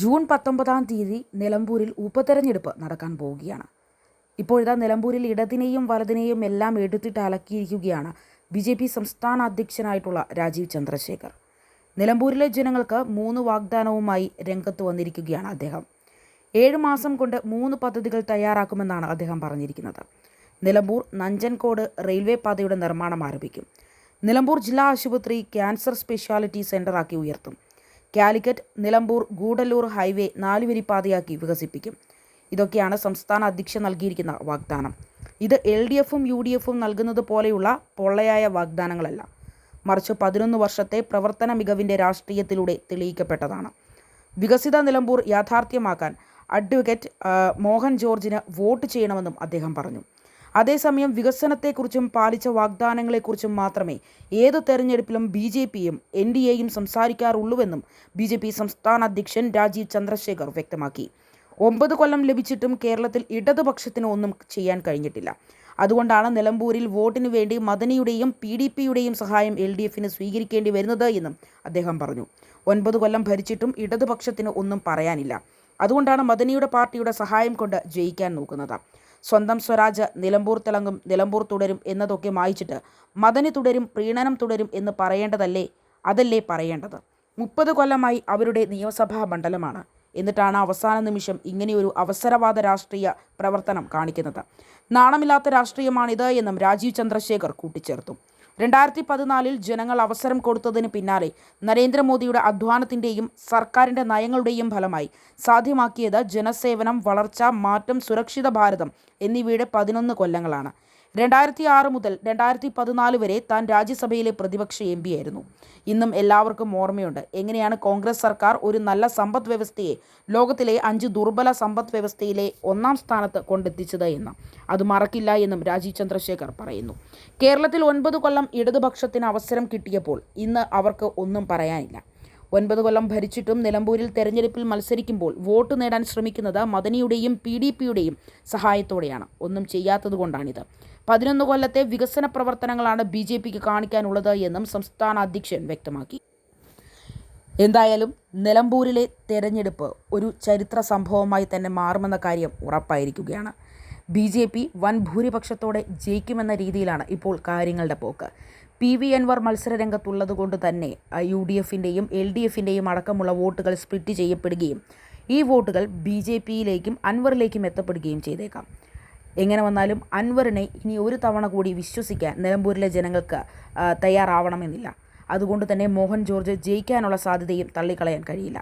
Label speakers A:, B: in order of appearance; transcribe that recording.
A: June പത്തൊമ്പതാം തീയതി നിലമ്പൂരിൽ ഉപതെരഞ്ഞെടുപ്പ് നടക്കാൻ പോവുകയാണ്. ഇപ്പോഴിതാ നിലമ്പൂരിൽ ഇടതിനെയും വലതിനെയും എല്ലാം എടുത്തിട്ട് അലക്കിയിരിക്കുകയാണ് ബി ജെ പി സംസ്ഥാന അധ്യക്ഷനായിട്ടുള്ള രാജീവ് ചന്ദ്രശേഖർ. നിലമ്പൂരിലെ ജനങ്ങൾക്ക് മൂന്ന് വാഗ്ദാനവുമായി രംഗത്ത് വന്നിരിക്കുകയാണ് അദ്ദേഹം. ഏഴ് മാസം കൊണ്ട് മൂന്ന് പദ്ധതികൾ തയ്യാറാക്കുമെന്നാണ് അദ്ദേഹം പറഞ്ഞിരിക്കുന്നത്. നിലമ്പൂർ നഞ്ചൻകോട് റെയിൽവേ പാതയുടെ നിർമ്മാണം ആരംഭിക്കും. നിലമ്പൂർ ജില്ലാ ആശുപത്രി ക്യാൻസർ സ്പെഷ്യാലിറ്റി സെന്ററാക്കി ഉയർത്തും. കാലിക്കറ്റ് നിലമ്പൂർ ഗൂഡല്ലൂർ ഹൈവേ നാലുവരിപ്പാതയാക്കി വികസിപ്പിക്കും. ഇതൊക്കെയാണ് സംസ്ഥാന അധ്യക്ഷൻ നൽകിയിരിക്കുന്ന വാഗ്ദാനം. ഇത് എൽ ഡി എഫും യു ഡി എഫും നൽകുന്നത് പോലെയുള്ള പൊള്ളയായ വാഗ്ദാനങ്ങളല്ല. മറിച്ച് പതിനൊന്ന് വർഷത്തെ പ്രവർത്തന മികവിന്റെ രാഷ്ട്രീയത്തിലൂടെ തെളിയിക്കപ്പെട്ടതാണ്. വികസിത നിലമ്പൂർ യാഥാർത്ഥ്യമാക്കാൻ അഡ്വക്കേറ്റ് മോഹൻ ജോർജിന് വോട്ട് ചെയ്യണമെന്നും അദ്ദേഹം പറഞ്ഞു. അതേസമയം വികസനത്തെക്കുറിച്ചും പാലിച്ച വാഗ്ദാനങ്ങളെക്കുറിച്ചും മാത്രമേ ഏത് തെരഞ്ഞെടുപ്പിലും ബി ജെ പിയും എൻ ഡി എയും സംസാരിക്കാറുള്ളൂവെന്നും ബി ജെ പി സംസ്ഥാന അധ്യക്ഷൻ രാജീവ് ചന്ദ്രശേഖർ വ്യക്തമാക്കി. ഒമ്പത് കൊല്ലം ലഭിച്ചിട്ടും കേരളത്തിൽ ഇടതുപക്ഷത്തിന് ഒന്നും ചെയ്യാൻ കഴിഞ്ഞിട്ടില്ല. അതുകൊണ്ടാണ് നിലമ്പൂരിൽ വോട്ടിനു വേണ്ടി മദനിയുടെയും പി ഡി പിയുടെയും സഹായം എൽ ഡി എഫിന് സ്വീകരിക്കേണ്ടി വരുന്നത് എന്നും അദ്ദേഹം പറഞ്ഞു. ഒൻപത് കൊല്ലം ഭരിച്ചിട്ടും ഇടതുപക്ഷത്തിന് ഒന്നും പറയാനില്ല. അതുകൊണ്ടാണ് മദനിയുടെ പാർട്ടിയുടെ സഹായം കൊണ്ട് ജയിക്കാൻ നോക്കുന്നത്. സ്വന്തം സ്വരാജ് നിലമ്പൂർ തിളങ്ങും നിലമ്പൂർ തുടരും എന്നതൊക്കെ മായിച്ചിട്ട് മദനി തുടരും പ്രീണനം തുടരും എന്ന് പറയേണ്ടതല്ലേ? അതല്ലേ പറയേണ്ടത്? മുപ്പത് കൊല്ലമായി അവരുടെ നിയമസഭാ മണ്ഡലമാണ്. എന്നിട്ടാണ് അവസാന നിമിഷം ഇങ്ങനെയൊരു അവസരവാദ രാഷ്ട്രീയ പ്രവർത്തനം കാണിക്കുന്നത്. നാണമില്ലാത്ത രാഷ്ട്രീയമാണിത് എന്നും രാജീവ് ചന്ദ്രശേഖർ കൂട്ടിച്ചേർത്തു. രണ്ടായിരത്തി പതിനാലിൽ ജനങ്ങൾ അവസരം കൊടുത്തതിന് പിന്നാലെ നരേന്ദ്രമോദിയുടെ അധ്വാനത്തിന്റെയും സർക്കാരിന്റെ നയങ്ങളുടെയും ഫലമായി സാധ്യമാക്കിയത് ജനസേവനം വളർച്ച മാറ്റം സുരക്ഷിത ഭാരതം എന്നിവയുടെ പതിനൊന്ന് കൊല്ലങ്ങളാണ്. രണ്ടായിരത്തി ആറ് മുതൽ രണ്ടായിരത്തി പതിനാല് വരെ താൻ രാജ്യസഭയിലെ പ്രതിപക്ഷ എം ആയിരുന്നു. ഇന്നും എല്ലാവർക്കും ഓർമ്മയുണ്ട്. എങ്ങനെയാണ് കോൺഗ്രസ് സർക്കാർ ഒരു നല്ല സമ്പദ് വ്യവസ്ഥയെ ലോകത്തിലെ അഞ്ച് ദുർബല സമ്പദ് വ്യവസ്ഥയിലെ ഒന്നാം സ്ഥാനത്ത് കൊണ്ടെത്തിച്ചത് എന്ന്. അത് മറക്കില്ല എന്നും രാജീവ് ചന്ദ്രശേഖർ പറയുന്നു. കേരളത്തിൽ ഒൻപത് കൊല്ലം ഇടതുപക്ഷത്തിന് അവസരം കിട്ടിയപ്പോൾ ഇന്ന് അവർക്ക് ഒന്നും പറയാനില്ല. ഒൻപത് കൊല്ലം ഭരിച്ചിട്ടും നിലമ്പൂരിൽ തെരഞ്ഞെടുപ്പിൽ മത്സരിക്കുമ്പോൾ വോട്ട് നേടാൻ ശ്രമിക്കുന്നത് മദനിയുടെയും പി ഡി പിയുടെയും സഹായത്തോടെയാണ്. ഒന്നും ചെയ്യാത്തതുകൊണ്ടാണിത്. പതിനൊന്ന് കൊല്ലത്തെ വികസന പ്രവർത്തനങ്ങളാണ് ബി ജെ പിക്ക് കാണിക്കാനുള്ളത് എന്നും സംസ്ഥാന അധ്യക്ഷൻ വ്യക്തമാക്കി. എന്തായാലും നിലമ്പൂരിലെ തെരഞ്ഞെടുപ്പ് ഒരു ചരിത്ര സംഭവമായി തന്നെ മാറുമെന്ന കാര്യം ഉറപ്പായിരിക്കുകയാണ്. ബി ജെ പി വൻ ഭൂരിപക്ഷത്തോടെ ജയിക്കുമെന്ന രീതിയിലാണ് ഇപ്പോൾ കാര്യങ്ങളുടെ പോക്ക്. പി വി അൻവർ മത്സരരംഗത്തുള്ളതുകൊണ്ട് തന്നെ യു ഡി എഫിന്റെയും എൽ ഡി എഫിന്റെയും അടക്കമുള്ള വോട്ടുകൾ സ്പ്ലിറ്റ് ചെയ്യപ്പെടുകയും ഈ വോട്ടുകൾ ബി ജെ പിയിലേക്കും അൻവറിലേക്കും എത്തപ്പെടുകയും ചെയ്തേക്കാം. എങ്ങനെ വന്നാലും അൻവറിനെ ഇനി ഒരു തവണ കൂടി വിശ്വസിക്കാൻ നിലമ്പൂരിലെ ജനങ്ങൾക്ക് തയ്യാറാവണമെന്നില്ല. അതുകൊണ്ട് തന്നെ മോഹൻ ജോർജ് ജയിക്കാനുള്ള സാധ്യതയും തള്ളിക്കളയാൻ കഴിയില്ല.